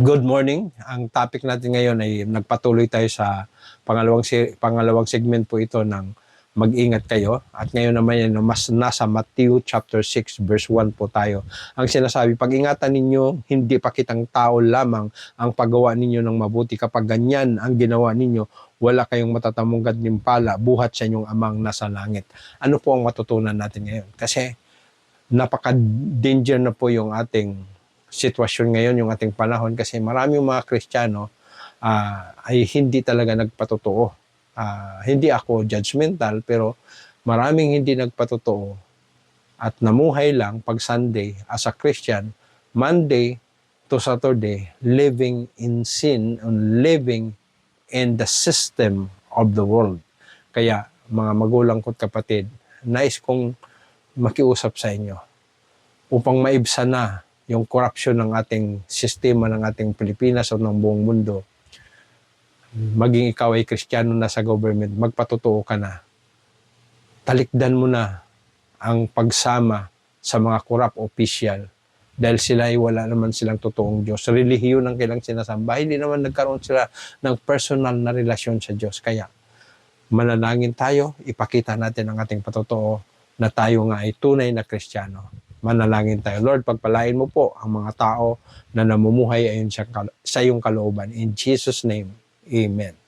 Good morning. Ang topic natin ngayon ay nagpatuloy tayo sa pangalawang pangalawang segment po ito ng mag-ingat kayo. At ngayon naman yan, mas nasa Matthew chapter 6 verse 1 po tayo. Ang sinasabi, pag-ingatan ninyo, hindi pa kitang tao lamang ang paggawa ninyo ng mabuti. Kapag ganyan ang ginawa ninyo, wala kayong matatamong gantimpala buhat sa inyong amang nasa langit. Ano po ang matutunan natin ngayon? Kasi napaka-danger na po yung ating sitwasyon ngayon, yung ating panahon kasi maraming mga Kristiyano ah, ay hindi talaga nagpatotoo. Ah, hindi ako judgmental pero maraming hindi nagpatotoo at namuhay lang pag Sunday as a Christian, Monday to Saturday, living in sin and living in the system of the world. Kaya mga magulang ko't kapatid, nais kong makiusap sa inyo upang maibsan na yung corruption ng ating sistema ng ating Pilipinas o ng buong mundo. Maging ikaw ay kristyano na sa government, magpatotoo ka na. Talikdan mo na ang pagsama sa mga corrupt official dahil sila ay wala naman silang totoong Diyos. Relihiyon ang kailang sinasamba. Hindi naman nagkaroon sila ng personal na relasyon sa Diyos. Kaya manalangin tayo, ipakita natin ang ating patotoo na tayo nga ay tunay na Kristiyano. Manalangin tayo. Lord, pagpalain mo po ang mga tao na namumuhay ayon sa, iyong kalooban. In Jesus' name, Amen.